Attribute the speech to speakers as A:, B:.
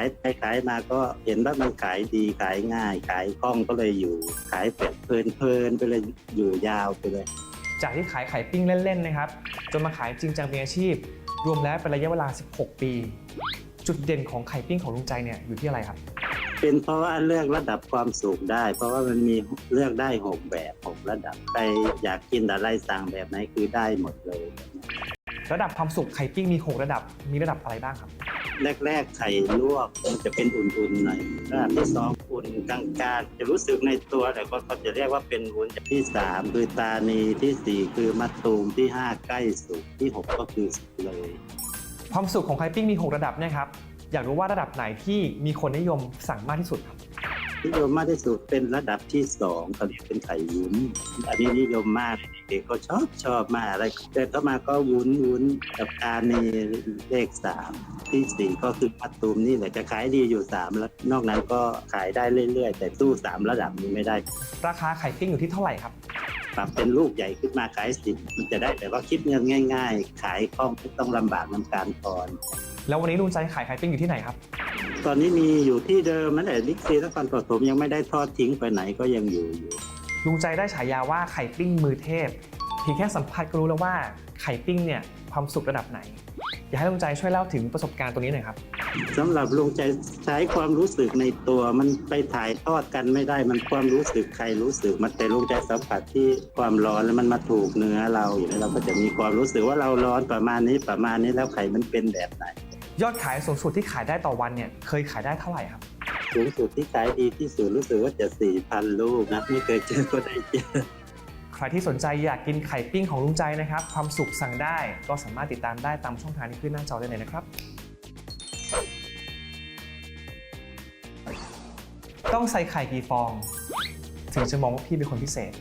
A: ายไปขายมาก็เห็นว่ามันขายดีขายง่าย ขายคล่องก็เลยอยู่ ขายแบบเพลินๆไปเลยอยู่ยาวไปเลย
B: จากที่ขายไข่ปิ้งเล่นๆนะครับจนมาขายจริงจังเป็นอาชีพ รวมแล้วเป็นระยะเวลา 16 ปี จุดเด่นของไข่ปิ้งของลุงใจเนี่ยอยู่ที่อะไรครับ
A: เป็นเพราะว่าเลือกระดับความสุขได้ เพราะว่ามันมีเลือกได้หกแบบหกระดับใครอยากกินอะไรสั่งแบบไหนคือได้หมดเลย
B: ระดับความสุขไข่ปิ้งมี 6 ระดับมีระดับอะไรบ้างครับ
A: แรกๆไข่ลวกมันจะเป็นอุ่นๆหน่อยระดับที่สองอุ่นกลางๆจะรู้สึกในตัวแต่ก็เขาจะเรียกว่าเป็นวุ้นที่สามคือตานีที่สี่คือมะตูมที่ห้าใกล้สุกที่หกก็คือสุกเลย
B: ความสุขของไข่ปิ้งมีหกระดับเนะครับอยากรู้ว่าระดับไหนที่มีคนนิยมสั่งมากที่สุดครับ
A: นิยมมากที่สุดเป็นระดับที่สองเขาเรียกเป็นไข่วุ้น อันนี้นิยมมากเด็กก็ชอบชอบมากอะไรเดินเข้ามาก็วุ้นวุ้นกับการในเลขสามที่สี่ก็คือมะตูมนี่แหละจะขายดีอยู่สามแล้วนอกนั้นก็ขายได้เรื่อยๆ แต่ตู้สามระดับนี้ไม่ได้
B: ราคาไข่ปิ้งอยู่ที่เท่าไหร่ครับ
A: ปรับเป็นลูกใหญ่ขึ้นมาขายสิบมันจะได้แบบว่าคิดเงินง่าย ๆ ขายคล่องไม่ต้องลำบากน้ำการทอน
B: แล้ววันนี้ลุงใจขายไข่ปิ้งอยู่ที่ไหนครับ
A: ตอนนี้มีอยู่ที่เดิมนั่นแหละบิ๊กซีนครปฐมยังไม่ได้ทอดทิ้งไปไหนก็ยังอยู่อยู่
B: ลุงใจได้ฉายาว่าไข่ปิ้งมือเทพเพียงแค่สัมผัสก็รู้แล้วว่า ไข่ปิ้งเนี่ยความสุขระดับไหน อยากให้ลุงใจช่วยเล่าถึงประสบการณ์ตรงนี้หน่อยครับ
A: สำหรับลุงใจใช้ความรู้สึกในตัวมันไปถ่ายทอดกันไม่ได้มันความรู้สึกใครรู้สึก มันแต่ลุงใจสัมผัสที่ความร้อนแล้วมันมาถูกเนื้อเราอย่างนี้เราก็จะมีความรู้สึกว่าเราร้อนประมาณนี้ประมาณนี้แล้วไข่มันเป็นแบบไหน
B: ยอดขายสูงสุดที่ขายได้ต่อวันเนี่ยเคยขายได้เท่าไหร่ครับ
A: สูงสุดที่ขายดีที่สุดรู้สึกว่าจะสี่พันลูกนะไม่เคยเจอก็ได้เจอ
B: ใครที่สนใจอยากกินไข่ปิ้งของลุงใจนะครับ ความสุขสั่งได้ก็สามารถติดตามได้ตามช่องทางที่ขึ้นหน้าจอได้เลยนะครับ ต้องใส่ไข่กี่ฟอง ถึงจะมองว่าพี่เป็นคนพิเศษ